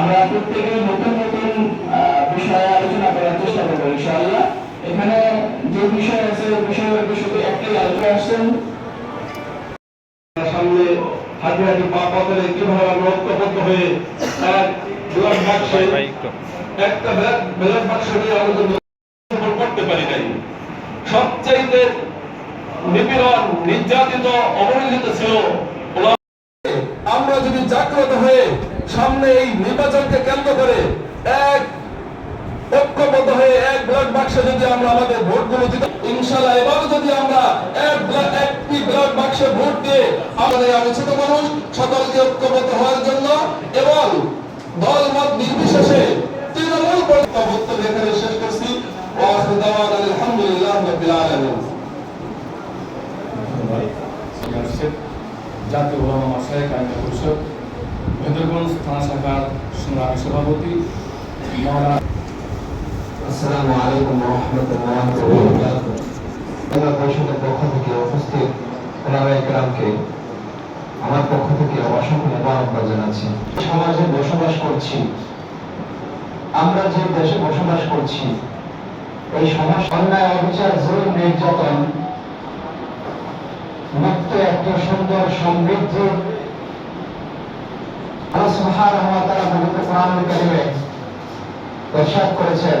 আমরা প্রত্যেকে নতুন নতুন বিষয়ে আলোচনা করার চেষ্টা করব ইনশাআল্লাহ। এখানে যে বিষয় আছে ওই বিষয়ের শুধু একটাই আলোচনা আসছেন। সামনে হাতে হাতে পা পাতলে কীভাবে আমরা ঐক্যবদ্ধ হয়ে এক ব্লক বাক্সে একটা বাক্স নিয়ে আমাদের করতে পারি নাই। সবচাইতে নিপীড়ন নির্যাতিত অবহেলিত ছিল। আমরা যদি জাগ্রত হয়ে সামনে এই নির্বাচনকে কেন্দ্র করে এক ঐক্যবদ্ধ হয়ে এক ব্লক বাক্সে যদি আমরা আমাদের ভোটগুলো দিতে ইনশাল্লাহ এবারও যদি আমরা এক একটি ব্লক বাক্সে ভোট দিয়ে আমাদের আলোচিত মানুষ সকলকে ঐক্যবদ্ধ হওয়ার জন্য এবং দল মত নির্বিশেষে তৃণমূল পর্যন্ত বক্তব্য এখানে শেষ করছি ওয়াখির দাওয়ানা আলহামদুলিল্লাহ রাব্বিল আলামিন বাংলাদেশের জাতীয় ওলামা মাসায়ক আইন পরিষদ ভেদরগঞ্জ থানা শাখার সংগ্রামী সভাপতি মহারাজ আসসালামু আমরা পরিষদের পক্ষ থেকে উপস্থিত কেরামকে আমার পক্ষ থেকে অসংখ্য মোবারকবাদ জানাচ্ছি সমাজে বসবাস করছি আমরা যে দেশে বসবাস করছি এই সমাজ অন্যায় অবিচার জুলুম নির্যাতন মুক্ত একটা সুন্দর সমৃদ্ধ আল্লাহ সুবহানাহু ওয়া তাআলা পবিত্র কোরআনুল কারীমে করেছেন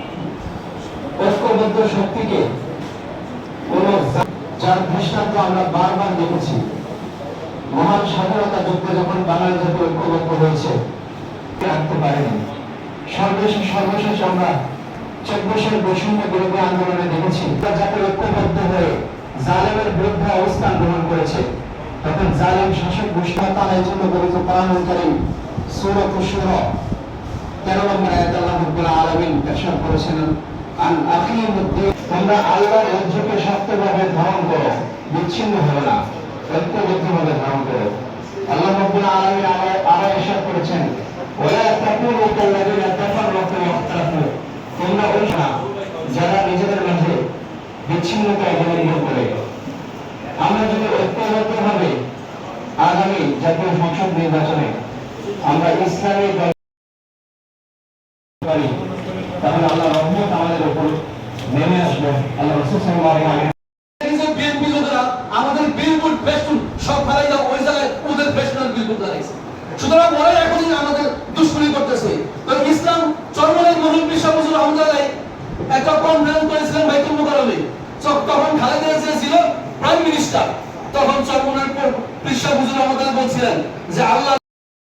ঐক্যবদ্ধ শক্তিকে কোন যার দৃষ্টান্ত আমরা বারবার দেখেছি। মহান স্বাধীনতা যুদ্ধে যখন বাঙালি জাতি ঐক্যবদ্ধ হয়েছে রাখতে পারেনি। সর্বশেষ সর্বশেষ আমরা চব্বিশের বৈষম্য বিরোধী আন্দোলনে দেখেছি। যাতে ঐক্যবদ্ধ হয়ে জালেমের বিরুদ্ধে অবস্থান গ্রহণ করেছে, তখন জালেম শাসক গোষ্ঠী তাদের জন্য পবিত্র কোরআনুল কারীম সূরাত শুরা 13 নম্বর আয়াতে আলামিন আন আকিমুদ্দিন তোমরা আল্লাহর রাজ্যকে শক্তভাবে ধারণ করো, বিচ্ছিন্ন হবে না, ঐক্যবদ্ধভাবে ধারণ করো। আল্লাহ রাব্বুল আলামিন আবার ইরশাদ করেছেন ওয়া তাকুনু কাল্লাযিনা তাফাররাকু ওয়া তোমরা ওই না, যারা নিজেদের মাঝে বিচ্ছিন্নতা আমরা যদি ঐক্যবদ্ধভাবে আগামী জাতীয় আমরা ইসলামী দল তাহলে আল্লাহ রহমত আমাদের উপর নেমে আসবে। আল্লাহ রসুল লোকেরা, আমাদের বিলবোর্ড বেস্টুন সব ফেলাই দাও, ওই জায়গায় ওদের বেস্টুন বিলবোর্ড দাঁড়াইছে সুতরাং ওরাই এখনই আমাদের দুশ্মনী করতেছে। তো ইসলাম চরমনের মহিম বিশ্বাস হুজুর রহমতুল্লাহ একটা কনফারেন্স করেছিলেন বাইতুল মুকাররমে। তখন খালেদা জিয়া ছিল প্রাইম মিনিস্টার। তখন চরমনের বিশ্বাস হুজুর রহমতুল্লাহ বলছিলেন যে আল্লাহ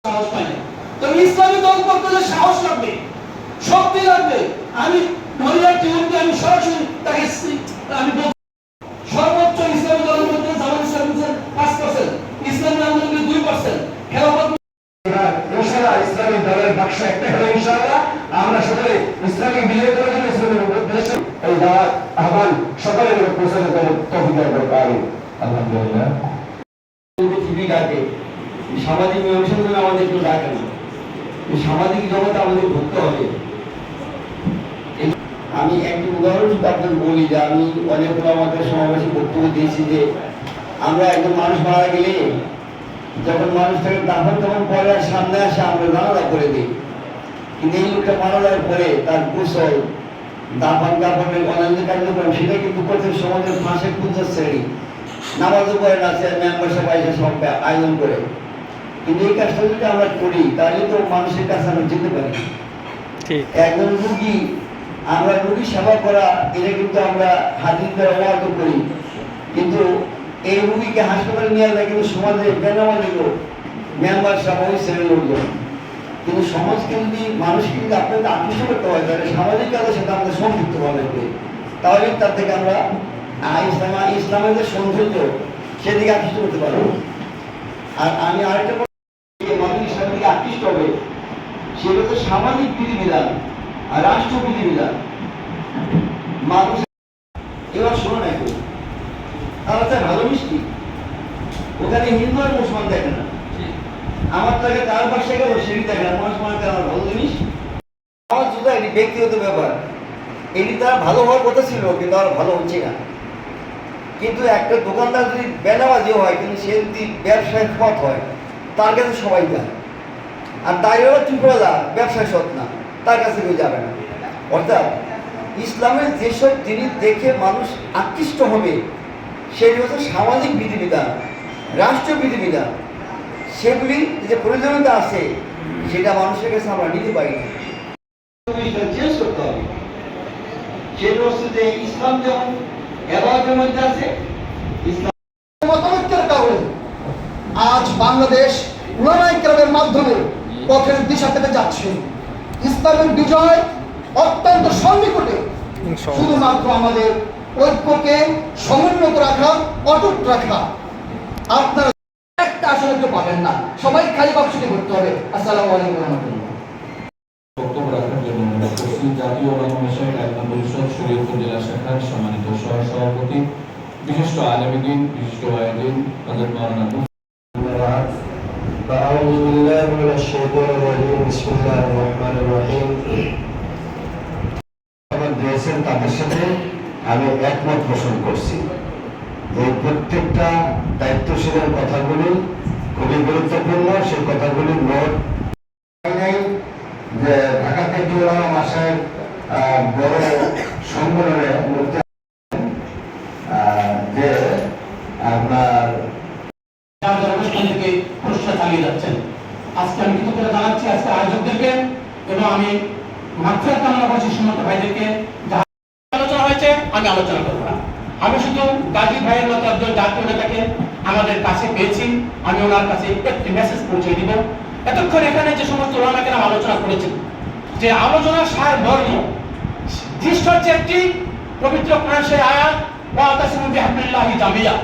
সাহস পায় না। তো ইসলামী দল করতে হলে সাহস আমি মহিলার টিউনকে আমি সরাসরি তাকে আমি বলছি। সর্বোচ্চ ইসলামী দলের মধ্যে জামাত পাঁচ পার্সেন্ট ইসলামী আন্দোলনের দুই পার্সেন্ট খেলাফত ইনশাআল্লাহ ইসলামী দলের বাক্স একটা হলো ইনশাআল্লাহ। আমরা সকলে ইসলামিক বিজয় করার জন্য ইসলামের উদ্দেশ্যে এই দাওয়াত আহ্বান সকলের উপর পৌঁছানোর তৌফিক দান করুন। আমিন। আলহামদুলিল্লাহ। ঠিকই ডাকে। সামাজিক জন্য আমাদের কেউ ডাকে না। এই সামাজিক জগতে আমাদের ঘুরতে হবে। আমি একটি উদাহরণ শুধু আপনাদের বলি যে আমি অনেকগুলো আমাদের সমাবেশে বক্তব্য দিয়েছি যে আমরা একজন মানুষ মারা গেলে যখন মানুষটাকে দাফন তখন পরে আর সামনে আসে আমরা জানালা করে দিই। কিন্তু এই লোকটা মারা যাওয়ার পরে তার কুশল দাফন কাপড়ের অন্যান্য কার্যক্রম সেটা কিন্তু প্রত্যেক সমাজের ফাঁসে খুঁজছে শ্রেণি। নামাজও করে না সে মেম্বার সবাই এসে সব আয়োজন করে। কিন্তু এই কাজটা যদি আমরা করি তাহলে তো মানুষের কাছে আমরা যেতে পারি একজন রুগী আমরা রুগী সেবা করা, এটা কিন্তু আমরা হাজির দ্বারা অবাধ করি। কিন্তু এই রুগীকে হাসপাতালে নিয়ে যায় কিন্তু সমাজে বেনামাজি লোক, মেম্বার সব ওই শ্রেণির লোকজন। কিন্তু সমাজকে যদি, মানুষকে কিন্তু আপনাদের আকৃষ্ট করতে হয়, তাহলে সামাজিক কাজের সাথে আমাদের সম্পৃক্ত হওয়া লাগবে। তাহলে তার থেকে আমরা ইসলাম, ইসলামের যে সৌন্দর্য, সেদিকে আকৃষ্ট করতে পারব। আর আমি আরেকটা মানুষ ইসলামের দিকে আকৃষ্ট হবে, সেটা তো সামাজিক বিধিবিধান। আর রাষ্ট্র মানুষ এবার শোনো না কেউ তারা তো ভালো মিষ্টি। ওখানে হিন্দু আর মুসলমান দেখে না। আমার টাকা তার পাশে গেল সেটি দেখে না মুসলমান আমার ভালো জিনিস? আমার জুতা এটি ব্যক্তিগত ব্যাপার। এটি তারা ভালো হওয়ার কথা ছিল কিন্তু আর ভালো হচ্ছে না। কিন্তু একটা দোকানদার যদি বেনাবাজি হয় কিন্তু সে যদি ব্যবসায় সৎ হয় তার কাছে সবাই যায়। আর তাই হলো চুপড়াদা ব্যবসায় সৎ না। তার কাছে কেউ যাবে না। অর্থাৎ ইসলামের যেসব জিনিস দেখে মানুষ আকৃষ্ট হবে সেটি হচ্ছে সামাজিক বিধিবিধান রাষ্ট্র বিধিবিধান। সেগুলি যে প্রয়োজনীয়তা আছে সেটা মানুষের কাছে আমরা নিতে পারি না। চেঞ্জ করতে হবে। সেটা হচ্ছে যে ইসলাম যেমন এবারের মধ্যে আছে ইসলাম মতামতের কারণে আজ বাংলাদেশ মাধ্যমে পথের দিশা পেতে যাচ্ছে। ইসলামের বিজয় অত্যন্ত সন্নিকটে। শুধুমাত্র আমাদের ঐক্যকে সমুন্নত রাখা অটুট রাখা। আপনারা একটা আসলে কেউ পাবেন না। সবাই খালি বাক্সটি করতে হবে। আসসালামু আলাইকুম রহমতুল্লাহ। বক্তব্য রাখার জন্য জাতীয় ওলামা বিষয়ক পরিষদ শরীয়তপুর জেলা শাখার সম্মানিত সহ সভাপতি বিশিষ্ট আলমীদিন বিশিষ্ট আয়োদিন হজরত মাওলানা মুফতি أعوذ بالله من الشيطان الرجيم بسم الله الرحمن الرحيم আমার দিয়েছেন তাদের সাথে আমি একমত পোষণ করছি এই প্রত্যেকটা দায়িত্বশীলের কথাগুলি খুবই গুরুত্বপূর্ণ সেই কথাগুলি নোট নাই যে ঢাকা থেকে ওলামা মাসায় আহ, বড় সম্মেলনে মুক্তি আহ, যে আপনার যার যার অনুষ্ঠান থেকে প্রশ্ন চালিয়ে যাচ্ছেন। আজকে আমি কৃতজ্ঞতা জানাচ্ছি, আজকে আয়োজকদেরকে এবং আমি মাত্রা কামনা করছি সমস্ত ভাইদেরকে। আলোচনা হয়েছে, আমি আলোচনা করব না। আমি শুধু গাজী ভাইয়ের মতো একজন জাতীয় নেতাকে আমাদের কাছে পেয়েছি। আমি ওনার কাছে একটি মেসেজ পৌঁছে দিব। এতক্ষণ এখানে যে সমস্ত ওলামাকে নাম আলোচনা করেছেন, যে আলোচনার সার ধর্ম দৃষ্ট হচ্ছে একটি পবিত্র কোরআন সেই আয়াত ওয়াতাসিমু বিহাবলিল্লাহি জামিয়া।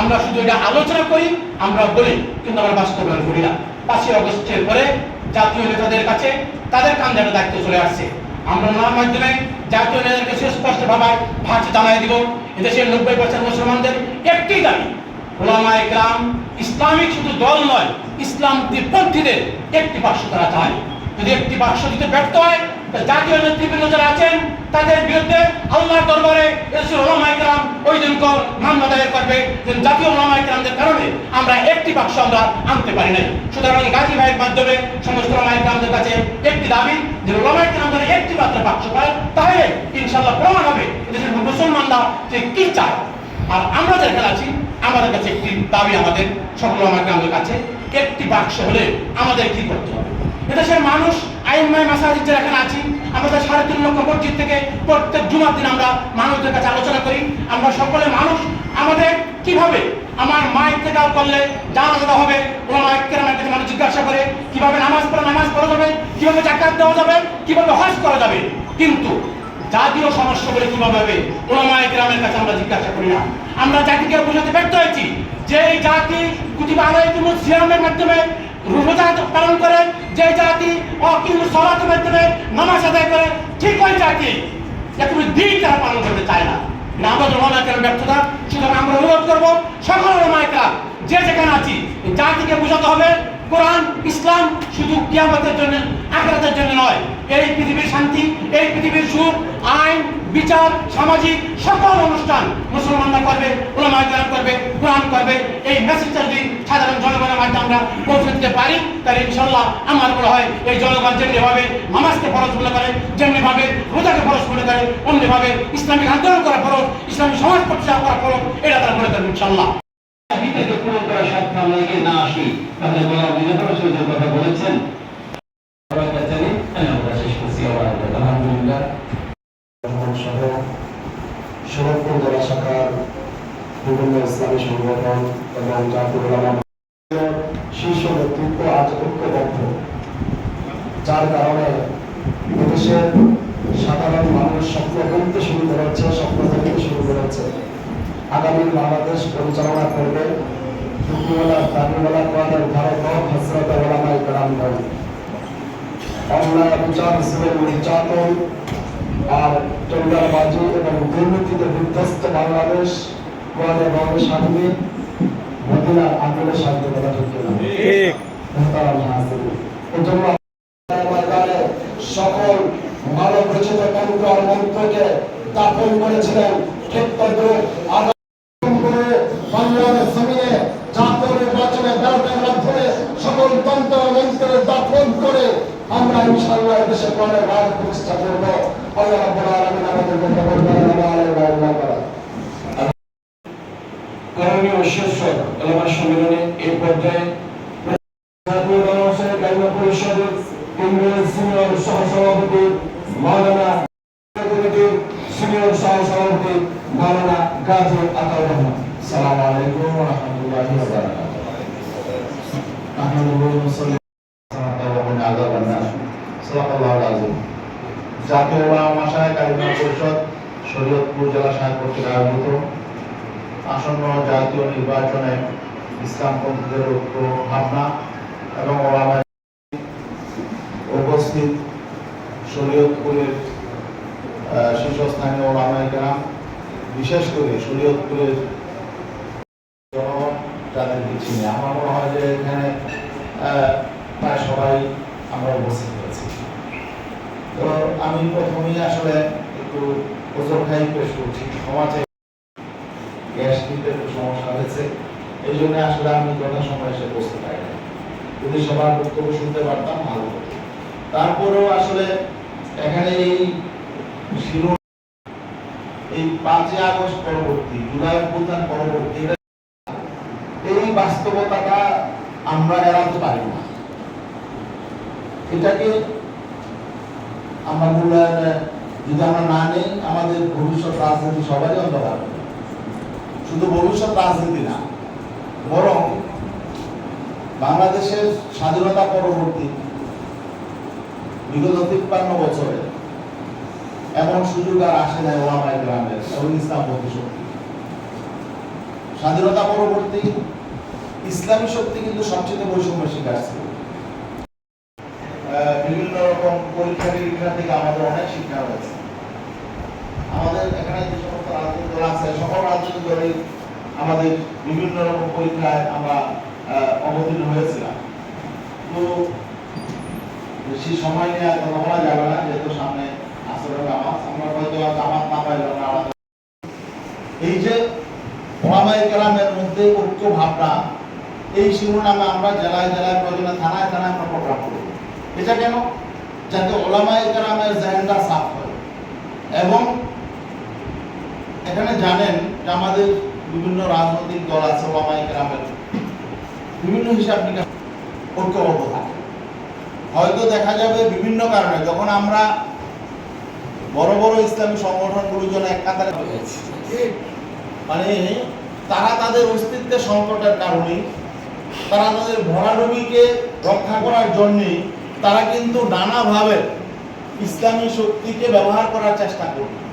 আমরা শুধু এটা আলোচনা করি, আমরা বলি, কিন্তু আমরা বাস্তবায়ন করি না। পাঁচই অগস্টের পরে জাতীয় নেতাদের কাছে তাদের কান্দে একটা দায়িত্ব চলে আসছে। আমরা ওনার মাধ্যমে জাতীয় নেতাদেরকে সুস্পষ্ট ভাবে ভাষা জানাই দিব। এদেশের নব্বই পার্সেন্ট মুসলমানদের একটি দাবি ওলামায়ে গ্রাম ইসলামিক শুধু দল নয়, ইসলাম পন্থীদের একটি বাক্স তারা চায়। যদি একটি বাক্স দিতে ব্যর্থ হয় জাতীয় নেতৃবৃন্দ যারা আছেন তাদের বিরুদ্ধে আল্লাহর দরবারে এসে ওলামায়ে কেরাম ওই দিন কর মামলা দায়ের করবে যে জাতীয় ওলামায়ে কেরামদের কারণে আমরা একটি বাক্স আমরা আনতে পারি নাই। সুতরাং গাজী ভাইয়ের মাধ্যমে সমস্ত ওলামায়ে কেরামদের কাছে একটি দাবি যে ওলামায়ে কেরাম যেন একটি মাত্র বাক্স পায়, তাহলে ইনশাআল্লাহ প্রমাণ হবে দেশের মুসলমানরা যে কি চায়। আর আমরা যেখানে আছি, আমাদের কাছে একটি দাবি আমাদের সকল আমাকে আমাদের কাছে, একটি বাক্স হলে আমাদের কি করতে হবে? এদেশের মানুষ আইনময় মাসাজিদ যারা এখানে আছি। আমাদের সাড়ে তিন লক্ষ মসজিদ থেকে প্রত্যেক জুমার দিন আমরা মানুষদের কাছে আলোচনা করি। আমরা সকলে মানুষ। আমাদের কীভাবে আমার মায়ের থেকে করলে জানা হবে? কোনো মায়ের কেরামের কাছে মানুষ জিজ্ঞাসা করে, কীভাবে নামাজ পড়া নামাজ পড়া যাবে? কীভাবে জাকাত দেওয়া যাবে? কীভাবে হজ করা যাবে? কিন্তু জাতীয় সমস্যা বলে কীভাবে হবে? ওলামায়ে গ্রামের কাছে আমরা জিজ্ঞাসা করি না। আমরা জাতিকে বোঝাতে ব্যর্থ হয়েছি যে এই জাতি কুতিবা আলাইকুমুস সিয়ামের মাধ্যমে রোজা পালন করে, যে জাতি অকিম সলাত মাধ্যমে নামাজ আদায় করে, ঠিক ওই জাতি। একটু দিন তারা পালন করতে চায় না। নামাজ ওলামায়ের ব্যর্থতা সুতরাং আমরা অনুরোধ করব সকল ওলামায়েরা যে যেখানে আছি, জাতিকে বোঝাতে হবে কোরআন, ইসলাম শুধু কিয়ামতের জন্য, আখেরাতের জন্য নয়। এই পৃথিবীর শান্তি, এই পৃথিবীর সুখ, আইন, বিচার, সামাজিক সকল অনুষ্ঠান মুসলমানরা করবে, ওলামায়ে কেরাম করবে, কোরআন করবে। এই মেসেজটা যদি সাধারণ জনগণের মাধ্যমে আমরা পৌঁছে দিতে পারি, তাহলে ইনশাল্লাহ আমার মনে হয় এই জনগণ যেমনি ভাবে নামাজকে ফরজ মনে করে, যেমনি ভাবে রোজাকে ফরজ মনে করে, অমনি ভাবে ইসলামিক আন্দোলন করা ফরজ ইসলামিক সমাজ প্রতিষ্ঠা করা ফরজ, এটা তারা মনে করবে ইনশাল্লাহ থেকে পূরণ স্বার্থে আমরা এগিয়ে না আসি। তাহলে বলা বিজেপি যে কথা বলেছেন। এবং জাতীয় শীর্ষ নেতৃত্ব যার কারণে এদেশের সাধারণ মানুষ স্বপ্ন বলতে শুরু করেছে স্বপ্ন দেখতে শুরু করেছে। আগামী বাংলাদেশ পরিচালনা করবে দুপুরবেলা দাবিওয়ালা কোয়াদের ধারক হজরত ওলামাই কালাম অন্যায় বিচার শ্রেণি নির্যাতন আর টেন্ডারবাজি এবং দুর্নীতিতে বিধ্বস্ত বাংলাদেশ কোরআনের রঙে সামনে মদিনার আন্দোলনের সাথে কথা ঠিক কিনা? মোহতারাম হাজিরিন। এজন্য ময়দানে সকল মানব রচিত তন্ত্র মন্ত্রকে দাপন করেছিলেন আগাম করে বাংলার জমিনে জাতীয় নির্বাচনে ব্যালটের মাধ্যমে সকল তন্ত্র মন্ত্রের দাপন করে আমরা ইনশাআল্লাহ দেশে পরে রাজ প্রতিষ্ঠা করব আল্লাহ রাব্বুল আলামিন আমাদেরকে কবুল করেন আল্লাহ আল্লাহ করেন। করণীয় শীর্ষ এলাকার সম্মেলনে এই পর্যায়ে পরিষদের কেন্দ্রীয় সিনিয়র সহসভাপতি মাওলানা সিনিয়র সহসভাপতি মাওলানা গাজী আতাউর রহমান। সালাম আলাইকুম ওয়া রাহমাতুল্লাহি ওয়া বারাকাতুহু আহমদুল্লাহ মুসলিম জাতীয় ওলামা মাসায় কালিমা পরিষদ শরীয়তপুর জেলা শাখা আয়োজিত আসন্ন জাতীয় নির্বাচনে ইসলামপন্থীদের ঐক্য ভাবনা এবং উপস্থিত শরীয়তপুরের শীর্ষস্থানীয় ওলামায় গ্রাম বিশেষ করে শরীয়তপুরের যাদেরকে চিনি আমার মনে হয় যে এখানে প্রায় সবাই আমরা উপস্থিত হয়েছি। তো আমি প্রথমেই আসলে একটু ওজন খাই পেশ করছি ক্ষমা চাই গ্যাস কিনতে একটু সমস্যা হয়েছে। এই জন্য আসলে আমি যথা সময় এসে বসতে পারি না। যদি সবার বক্তব্য শুনতে পারতাম, ভালো হতো। তারপরেও আসলে এখানে এই শিরো এই পাঁচই আগস্ট পরবর্তী, জুলাই অভ্যুত্থান পরবর্তী এই বাস্তবতাটা আমরা এড়াতে পারি না। এটাকে আমরা মূল্যায়নে যদি আমরা না নেই, আমাদের ভবিষ্যৎ রাজনীতি সবারই অন্ধকার। শুধু ভবিষ্যৎ রাজনীতি না, বরং বাংলাদেশের স্বাধীনতা পরবর্তী বিগত তিপ্পান্ন বছরে এমন সুযোগ আর আসে নাই ওলামাই গ্রামের এবং ইসলামপন্থী শক্তি। স্বাধীনতা পরবর্তী ইসলামী শক্তি কিন্তু সবচেয়ে বৈষম্যের শিকার ছিল। বিভিন্ন রকম পরীক্ষা নিরীক্ষা থেকে আমাদের অনেক শিক্ষা হয়েছে। আমাদের এখানে যে সমস্ত রাজনৈতিক দল আছে, সকল রাজনৈতিক আমাদের বিভিন্ন রকম পরীক্ষায় আমরা অবতীর্ণ হয়েছিলাম। তো বেশি সময় নিয়ে কথা বলা যাবে না, যেহেতু সামনে আসলে নামাজ, আমরা হয়তো আর জামাত না পাইলাম না এই যে ওলামাই কেরামের মধ্যে ঐক্য ভাবনা, এই শিরোনামে আমরা জেলায় জেলায় প্রয়োজনে, থানায় থানায় আমরা প্রোগ্রাম করব এটা কেন? যাতে ওলামাই কেরামের জেহেন্ডা সাফ হয়। এবং এখানে জানেন যে আমাদের বিভিন্ন রাজনৈতিক দল আছে ওলামাই কেরামের বিভিন্ন হিসাব নিকাশ ঐক্যবদ্ধ থাকে। হয়তো দেখা যাবে বিভিন্ন কারণে, যখন আমরা বড় বড় ইসলামী সংগঠনগুলোর জন্য এক কাতারে মানে তারা তাদের অস্তিত্বের সংকটের কারণে তারা তাদের ভরাডুবিকে রক্ষা করার জন্য তারা কিন্তু নানাভাবে ইসলামী শক্তিকে ব্যবহার করার চেষ্টা করবে।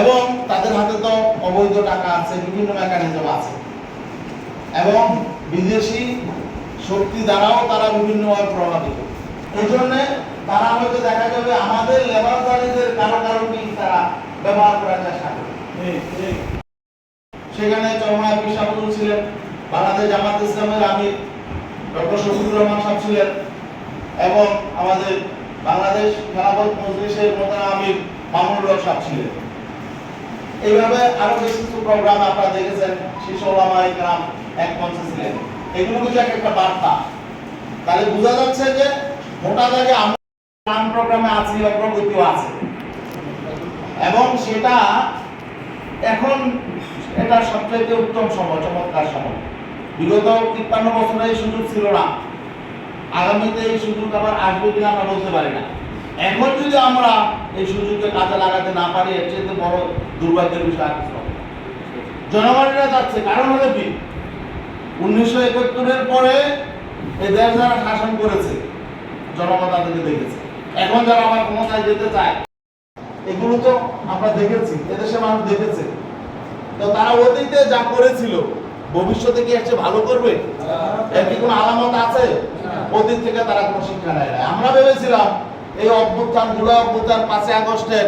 এবং তাদের হাতে তো অবৈধ টাকা আছে, বিভিন্ন মেকানিজম আছে। এবং বিদেশি শক্তি দ্বারাও তারা বিভিন্নভাবে প্রভাবিত। এই জন্য তারা হয়তো দেখা যাবে আমাদের লেবারদারিদের কারও কারণে তারা ব্যবহার করার চেষ্টা করবে সেখানে চরমায় পিসাবুল ছিলেন, বাংলাদেশ জামাত ইসলামের আমির, ডক্টর শফিকুর রহমান সাহেব ছিলেন, এবং আমাদের বাংলাদেশ খেলাফত মজলিসের প্রধান আমির মামুনুল হক সাহেব ছিলেন। এইভাবে আরও বেশ কিছু প্রোগ্রাম আপনারা দেখেছেন শিশু ওলামা ইকরাম এক মঞ্চে ছিলেন। এগুলো কিন্তু এক একটা বার্তা। তাহলে বোঝা যাচ্ছে যে মোটা দাগে আমরা প্রোগ্রামে আছি আছে। এবং সেটা এখন এটা সবচেয়ে উত্তম সময়, চমৎকার সময়। বিগত তিপ্পান্ন বছরে এই সুযোগ ছিল না। আগামীতে এই সুযোগ আবার আসবে কিনা আমরা বলতে পারি না। এখন যদি আমরা এই সুযোগকে কাজে লাগাতে না পারি এর চেয়ে বড় দুর্ভাগ্যের বিষয় আর কিছু জনগণেরা যাচ্ছে কারণ হলো কি? উনিশশো একাত্তরের পরে এই দেশ যারা শাসন করেছে জনগণ তাদেরকে দেখেছে। এখন যারা আবার ক্ষমতায় যেতে চায় এগুলো তো আমরা দেখেছি এদেশের মানুষ দেখেছে। তো তারা অতীতে যা করেছিল ভবিষ্যতে কি চেয়ে ভালো করবে? এর কি কোনো আলামত আছে? অতীত থেকে তারা কোনো শিক্ষা নেয় না আমরা ভেবেছিলাম এই অভ্যুত্থান, জুলাই অভ্যুত্থান, পাঁচই আগস্টের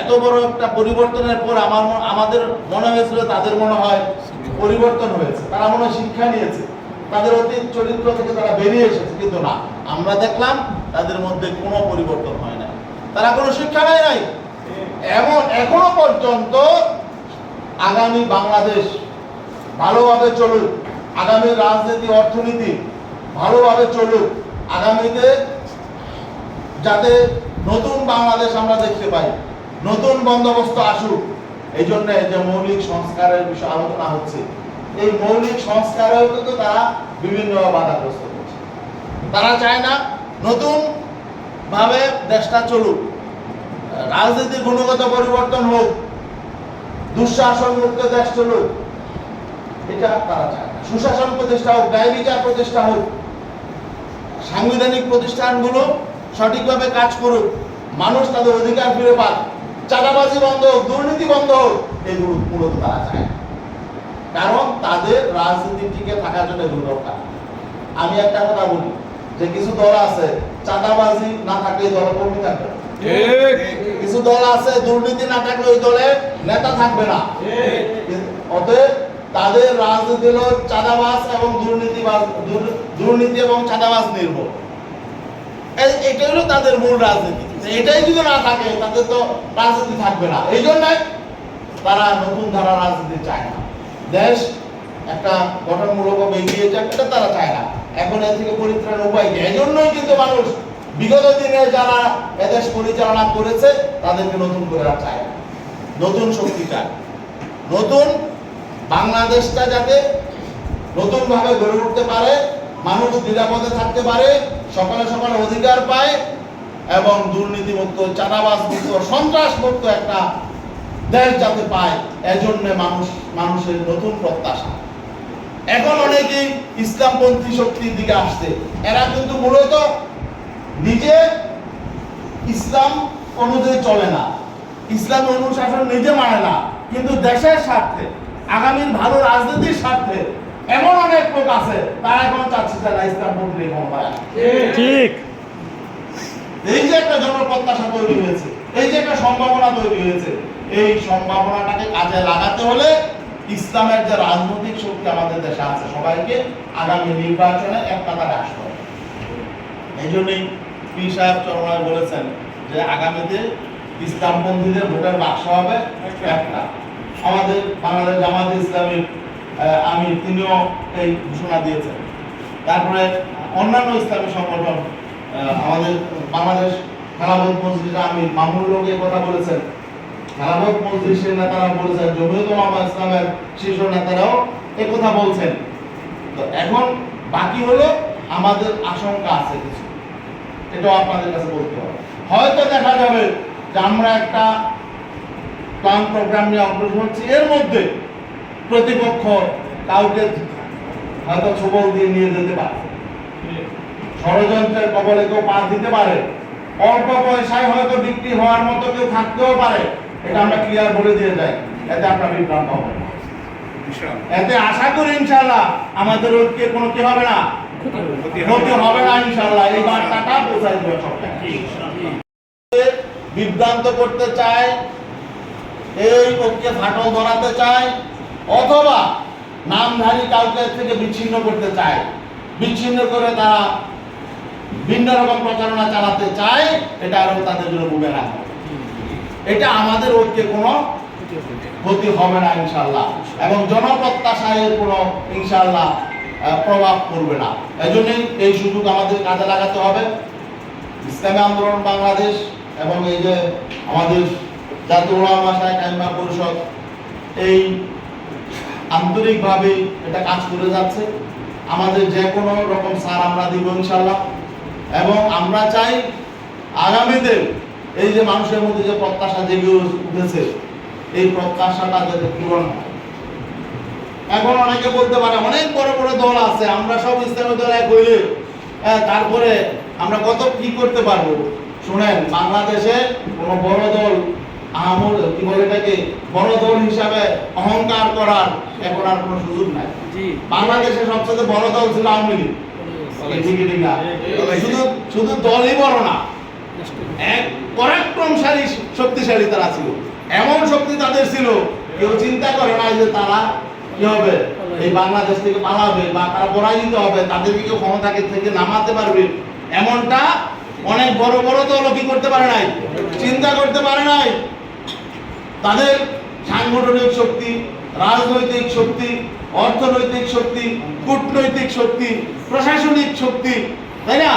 এত বড় একটা পরিবর্তনের পর আমার আমাদের মনে হয়েছিল, তাদের মনে হয় পরিবর্তন হয়েছে। তারা মনে শিক্ষা নিয়েছে। তাদের অতীত চরিত্র থেকে তারা বেরিয়ে এসেছে, কিন্তু না। আমরা দেখলাম, তাদের মধ্যে কোনো পরিবর্তন হয় না তারা কোনো শিক্ষা নেয় নাই। এমন, এখনও পর্যন্ত আগামী বাংলাদেশ ভালোভাবে চলুক। আগামী রাজনীতি, অর্থনীতি ভালোভাবে চলুক। আগামীতে যাতে নতুন বাংলাদেশ আমরা দেখতে পাই, নতুন বন্দোবস্ত আসুক। এই জন্য যে মৌলিক সংস্কারের বিষয়ে আলোচনা হচ্ছে, এই মৌলিক সংস্কারেও কিন্তু তারা বিভিন্ন বাধাগ্রস্ত করছে তারা চায় না নতুন ভাবে দেশটা চলুক। রাজনীতির গুণগত পরিবর্তন হোক, দুঃশাসন মুক্ত দেশ চলুক, এটা তারা চায় না। সুশাসন প্রতিষ্ঠা হোক, ন্যায় বিচার প্রতিষ্ঠা হোক, সাংবিধানিক প্রতিষ্ঠানগুলো সঠিকভাবে কাজ করুক মানুষ তাদের অধিকার ফিরে পাক। চাঁদাবাজি বন্ধ হোক দুর্নীতি বন্ধ হোক এগুলো মূলত তারা চায় কারণ তাদের রাজনীতি টিকে থাকার জন্য এগুলো দরকার। আমি একটা কথা বলি যে কিছু দল আছে চাঁদাবাজি না থাকলে দল কর্মী থাকবে। কিছু দল আছে দুর্নীতি না থাকলে ওই দলে নেতা থাকবে না। অতএব তাদের রাজনীতি হল চাঁদাবাজ এবং দুর্নীতিবাজ দুর্নীতি এবং চাঁদাবাজ নির্ভর এটা হলো তাদের মূল রাজনীতি। এটাই যদি না থাকে, তাদের তো রাজনীতি থাকবে না। এই জন্য তারা নতুন ধারা রাজনীতি চায় না। দেশ একটা গঠনমূলক এগিয়ে যাক, এটা তারা চায় না। এখন এর থেকে পরিত্রাণ উপায় কি? এই জন্যই কিন্তু মানুষ বিগত দিনে যারা এদেশ পরিচালনা করেছে, তাদেরকে নতুন করে চায় না। নতুন শক্তি চায় নতুন বাংলাদেশটা যাতে নতুন ভাবে গড়ে উঠতে পারে মানুষ নিরাপদে থাকতে পারে, সকালে সকালে অধিকার পায় এবং দুর্নীতি মুক্ত চাঁদাবাজ মুক্ত সন্ত্রাস মুক্ত একটা দেশ যাতে পায়, এজন্য মানুষ, মানুষের নতুন প্রত্যাশা। এখন অনেকেই ইসলামপন্থী শক্তির দিকে আসছে। এরা কিন্তু মূলত নিজে ইসলাম অনুযায়ী চলে না। ইসলাম অনুশাসন নিজে মানে না, কিন্তু দেশের স্বার্থে, আগামীর ভালো রাজনীতির স্বার্থে এমন অনেক লোক আছে তারা এখন চাচ্ছে ইসলাম ক্ষমতায় ঠিক। এই যে একটা জনপ্রত্যাশা তৈরি হয়েছে এই যে একটা সম্ভাবনা তৈরি হয়েছে এই সম্ভাবনাটাকে কাজে লাগাতে হলে ইসলামের যে রাজনৈতিক শক্তি আমাদের দেশে আছে সবাইকে আগামী নির্বাচনে এক কাতারে আসতে হবে। এই জন্যই পীর সাহেব চরমায় বলেছেন যে আগামীতে ইসলামপন্থীদের ভোটের বাক্স হবে একটা। আমাদের বাংলাদেশ জামাত ইসলামীর আমির, তিনিও এই ঘোষণা দিয়েছেন। তারপরে অন্যান্য ইসলামী সংগঠন আমাদের বাংলাদেশ খেলাবোধ মসজিদের আমির মামুন লোক কথা বলেছেন। খেলাবোধ মসজিদের নেতারা বলেছেন জমিয়ত মামা ইসলামের শীর্ষ নেতারাও কথা বলছেন। তো এখন বাকি হলো আমাদের আশঙ্কা আছে কিছু। এটাও আপনাদের কাছে বলতে হবে। হয়তো দেখা যাবে যে আমরা একটা প্ল্যান প্রোগ্রাম নিয়ে অগ্রসর হচ্ছি। এর মধ্যে প্রতিপক্ষ কাউকে হয়তো ছবল দিয়ে নিয়ে যেতে পারে। ষড়যন্ত্রের কবলে কেউ পা দিতে পারে। অল্প পয়সায় হয়তো বিক্রি হওয়ার মতো কেউ থাকতেও পারে। এটা আমরা ক্লিয়ার বলে দিয়ে যাই। এতে আপনার বিভ্রান্ত হবে। এতে আশা করি ইনশাআল্লাহ আমাদের ঐক্যে কোনো কি হবে না? ক্ষতি হবে না ইনশাআল্লাহ। এই বার্তাটা পৌঁছাই দেবে বিভ্রান্ত করতে চায়, এই ঐক্যে ফাটল ধরাতে চায় অথবা নামধারী কাউকে থেকে বিচ্ছিন্ন করতে চায়। বিচ্ছিন্ন করে তারা ভিন্ন রকম প্রচারণা চালাতে চায়, এটা আরও তাদের জন্য বুঝে না এটা আমাদের ঐক্যে কোনো ক্ষতি হবে না ইনশাল্লাহ এবং জনপ্রত্যাশায় কোনো ইনশাল্লাহ প্রভাব পড়বে না। এই জন্যই এই সুযোগ আমাদের কাজে লাগাতে হবে। ইসলামী আন্দোলন বাংলাদেশ এবং এই যে আমাদের জাতীয় ওলামা আইমা পরিষদ, এই আন্তরিকভাবে এটা কাজ করে যাচ্ছে। আমাদের যে কোনো রকম সার আমরা দিব ইনশাল্লাহ। এবং আমরা চাই আগামীতে এই যে মানুষের মধ্যে যে প্রত্যাশা জেগে উঠেছে, এই প্রত্যাশাটা যাতে পূরণ হয়। এখন অনেকে বলতে পারে, অনেক বড় বড় দল আছে, আমরা সব ইসলামী দল এক হইলে তারপরে আমরা কত কি করতে পারব? শুনেন, বাংলাদেশে কোনো বড় দল আমল কি বলে এটাকে বড় হিসাবে অহংকার করার এখন আর কোনো সুযোগ নাই। জি। বাংলাদেশে সবচেয়ে বড় দল ছিল আওয়ামী লীগ। শুধু শুধু দলই বড় না। এক পরাক্রমশালী শক্তিশালী তারা ছিল। এমন শক্তি তাদের ছিল কেউ চিন্তা করে না যে তারা কি হবে এই বাংলাদেশ থেকে পালাবে বা তারা পরাজিত হবে তাদেরকে কেউ ক্ষমতা থেকে নামাতে পারবে। এমনটা অনেক বড় বড় দল কি করতে পারে নাই? চিন্তা করতে পারে নাই? তাদের সাংগঠনিক শক্তি রাজনৈতিক শক্তি অর্থনৈতিক শক্তি কূটনৈতিক শক্তি প্রশাসনিক শক্তি তাই না?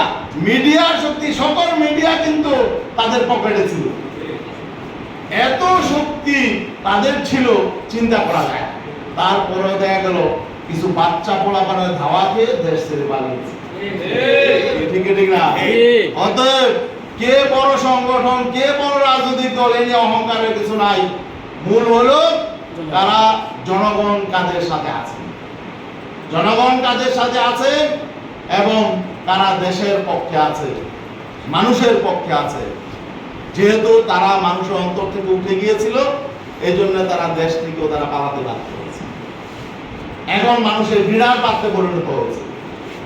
মিডিয়ার শক্তি সকল মিডিয়া কিন্তু তাদের পকেটে ছিল। এত শক্তি তাদের ছিল চিন্তা করা যায় তারপরে দেখা গেল কিছু বাচ্চা পোলা পানে ধাওয়া খেয়ে দেশ ছেড়ে পালিয়েছে ঠিক। ঠিক না? অতএব কে বড় সংগঠন কে বড় দল এই নিয়ে অহংকারের কিছু নাই। মূল হলো তারা জনগণ কাজের সাথে আছে। জনগণ কাজের সাথে আছে এবং তারা দেশের পক্ষে আছে, মানুষের পক্ষে আছে। যেহেতু তারা মানুষের অন্তর থেকে উঠে গিয়েছিল এই জন্য তারা দেশ থেকেও তারা পালাতে বাধ্য হয়েছে। এখন মানুষের বিরাট পাত্রে পরিণত হয়েছে।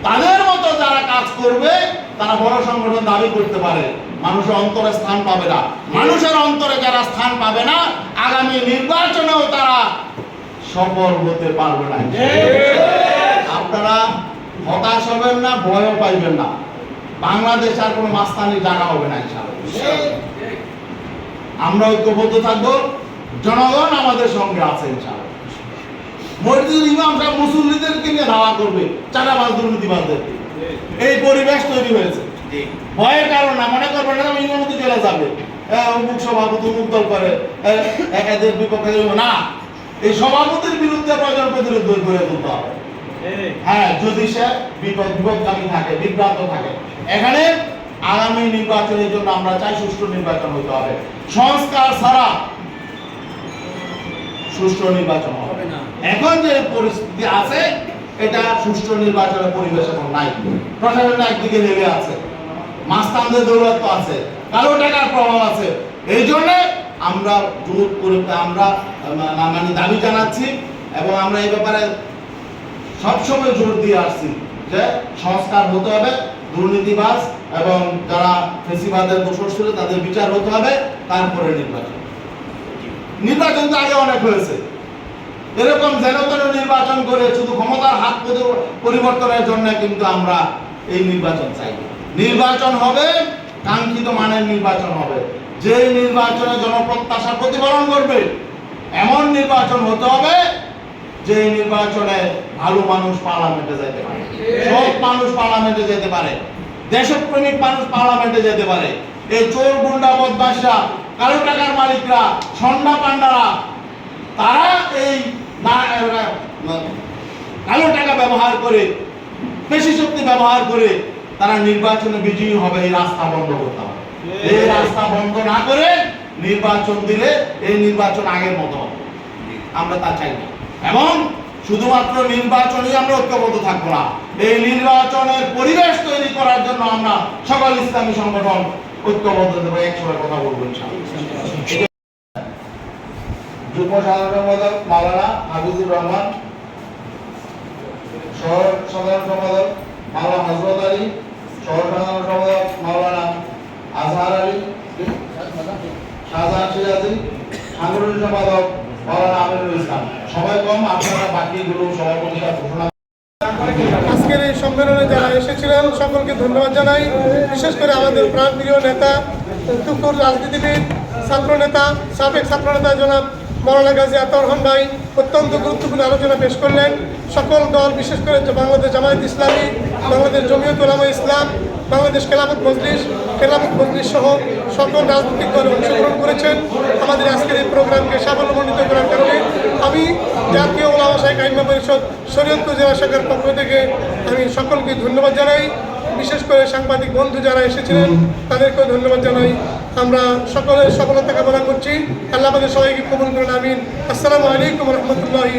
তাদের মতো যারা কাজ করবে, তারা বড় সংগঠন দাবি করতে পারে। মানুষের অন্তরে স্থান পাবে না। মানুষের অন্তরে যারা স্থান পাবে না, আগামী নির্বাচনেও তারা সফল হতে পারবে না। আপনারা হতাশ হবেন না, ভয়ও পাইবেন না। বাংলাদেশ আর কোনো মাস্তানি জায়গা হবে না আমরা ঐক্যবদ্ধ থাকব, জনগণ আমাদের সঙ্গে আছে মসজিদুল ইমাম সাহেব মুসল্লিদেরকে নিয়ে ধাওয়া করবে, চাঁদাবাজ দুর্নীতিবাজদেরকে। এই পরিবেশ তৈরি হয়েছে। ভয়ের কারণ না মনে না আমি চলে যাবে। অমুক সভাপতি অমুক দল করে এদের বিপক্ষে না এই সভাপতির বিরুদ্ধে প্রয়োজন প্রতিরোধ করে তুলতে হবে। হ্যাঁ যদি সে বিপদ বিপদগামী থাকে বিভ্রান্ত থাকে এখানে আগামী নির্বাচনের জন্য আমরা চাই সুষ্ঠু নির্বাচন হতে হবে। সংস্কার ছাড়া সুষ্ঠু নির্বাচন হবে না। এখন যে পরিস্থিতি আছে এটা সুষ্ঠু নির্বাচনের পরিবেশ এখন নাই। প্রশাসন একদিকে লেগে আছে। মাস্তানদের দৌলত আছে, কারও টাকার প্রভাব আছে। এই জন্য আমরা জোর করে আমরা মানে দাবি জানাচ্ছি এবং আমরা এই ব্যাপারে সবসময় জোর দিয়ে আসছি যে সংস্কার হতে হবে, দুর্নীতিবাজ এবং যারা ফেসিবাদের দোষর ছিল তাদের বিচার হতে হবে, তারপরে নির্বাচন। নির্বাচন তো আগে অনেক হয়েছে। এরকম যেন তেন নির্বাচন করে শুধু ক্ষমতার হাত পরিবর্তনের জন্য কিন্তু আমরা এই নির্বাচন চাই না। নির্বাচন হবে, কাঙ্ক্ষিত মানের নির্বাচন হবে। যে নির্বাচনে জনপ্রত্যাশা প্রতিফলন করবে এমন নির্বাচন হতে হবে যে নির্বাচনে ভালো মানুষ পার্লামেন্টে যেতে পারে। সব মানুষ পার্লামেন্টে যেতে পারে। দেশপ্রেমিক মানুষ পার্লামেন্টে যেতে পারে। এই চোর গুন্ডা বদমাশরা, কালো টাকার মালিকরা সন্ধ্যা পান্ডারা, তারা এই কালো টাকা ব্যবহার করে, পেশি শক্তি ব্যবহার করে তারা নির্বাচনে বিজয়ী হবে এই রাস্তা বন্ধ করতে হবে। এই রাস্তা বন্ধ না করে নির্বাচন দিলে এই নির্বাচন আগের মতো হবে। আমরা তা চাই না। এবং শুধুমাত্র নির্বাচনই আমরা ঐক্যবদ্ধ থাকব না। এই নির্বাচনের পরিবেশ তৈরি করার জন্য আমরা সকল ইসলামী সংগঠন ঐক্যবদ্ধ দেবো একসঙ্গে কথা বলব। যুগ্ম সাধারণ সম্পাদক মাওলানা হাফিজুর রহমান শহর সাধারণ সম্পাদক মাওলানা হজরত আলী, শহর সম্পাদক মাওলানা আজহার আলী, শাহজাহান সিরাজি, সাংগঠনিক সম্পাদক মাওলানা আমিরুল ইসলাম। সময় কম, আপনারা বাকিগুলো সভাপতিরা ঘোষণা আজকের এই সম্মেলনে যারা এসেছিলেন, সকলকে ধন্যবাদ জানাই। বিশেষ করে আমাদের প্রাণপ্রিয় নেতা টুকুর রাজনীতিবিদ ছাত্র নেতা সাবেক ছাত্র নেতা জনাব মৌলানা গাজী আতর রহমান ভাই অত্যন্ত গুরুত্বপূর্ণ আলোচনা পেশ করলেন। সকল দল, বিশেষ করে বাংলাদেশ জামায়াত ইসলামী, বাংলাদেশ জমিয়ত উলামা ইসলাম, বাংলাদেশ খেলাফত মজলিস খেলাফত মজলিস সহ সকল রাজনৈতিক দল অংশগ্রহণ করেছেন। আমাদের আজকের এই প্রোগ্রামকে সাফল্যমণ্ডিত করার কারণে আমি জাতীয় ওলামা শাহী কাইমা পরিষদ শরীয়তপুর জেলা শাখার পক্ষ থেকে আমি সকলকে ধন্যবাদ জানাই। বিশেষ করে সাংবাদিক বন্ধু যারা এসেছিলেন তাদেরকেও ধন্যবাদ জানাই। আমরা সকলের সফলতা কামনা করছি। আল্লাহ আমাদের সবাইকে কবুল করুন আমিন। আসসালামু আলাইকুম রহমতুল্লাহি